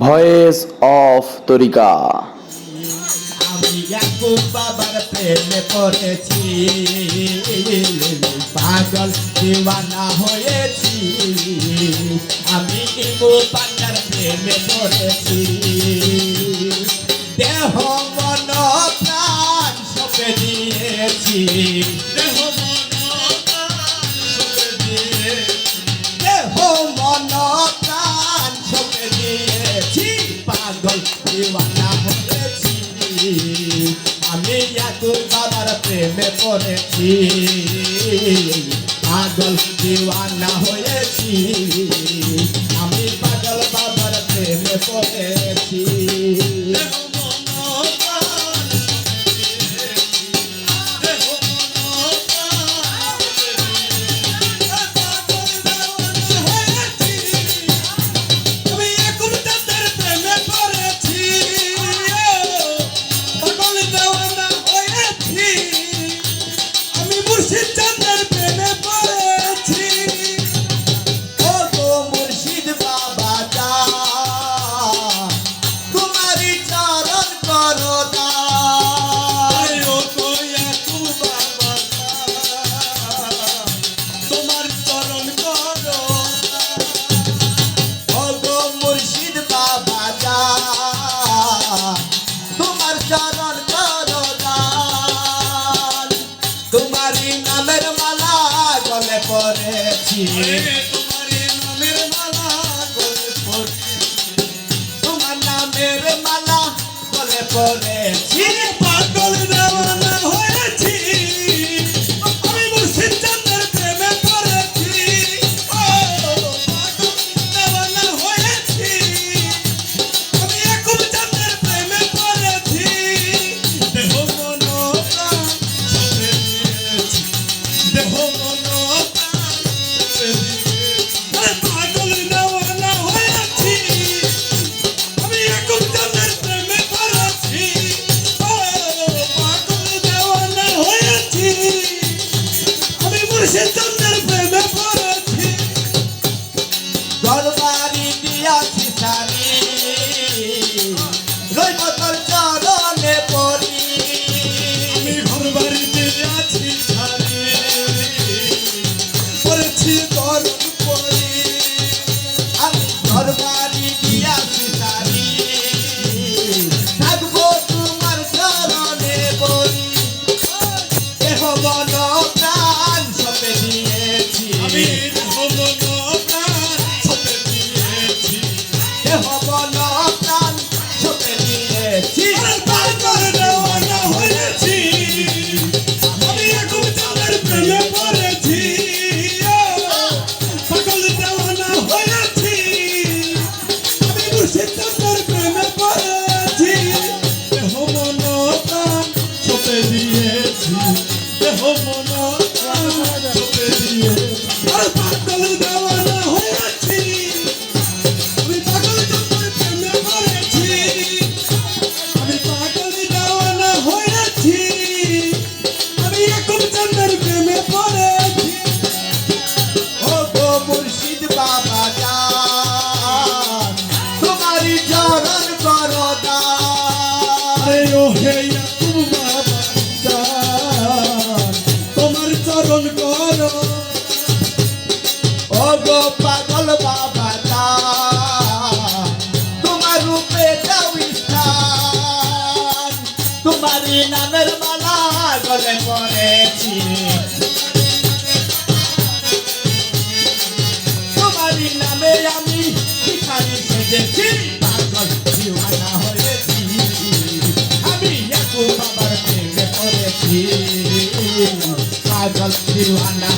Voice of তরিকা। পাগল দিওয়ানা হয়েছি আমি ইমু পান্ডার প্রেমে পড়েছি? দেহ মন প্রাণ দিয়েছি। দেহ মন প্রাণ দিয়েছি। দিওয়ানা হয়েছি আমি তোর বাবার প্রেমে পড়েছি। পাগল দিওয়ানা হয়ে করছি। তোমার নামের মালা বলে পড়েছি। মনা গলে পড়েছি। তোমারই নামে আমি ভিখারি সেজেছি, পাগল দিওয়ানা হয়েছি। আমি একু বাবার প্রেমে পড়েছি। পাগল দিওয়ানা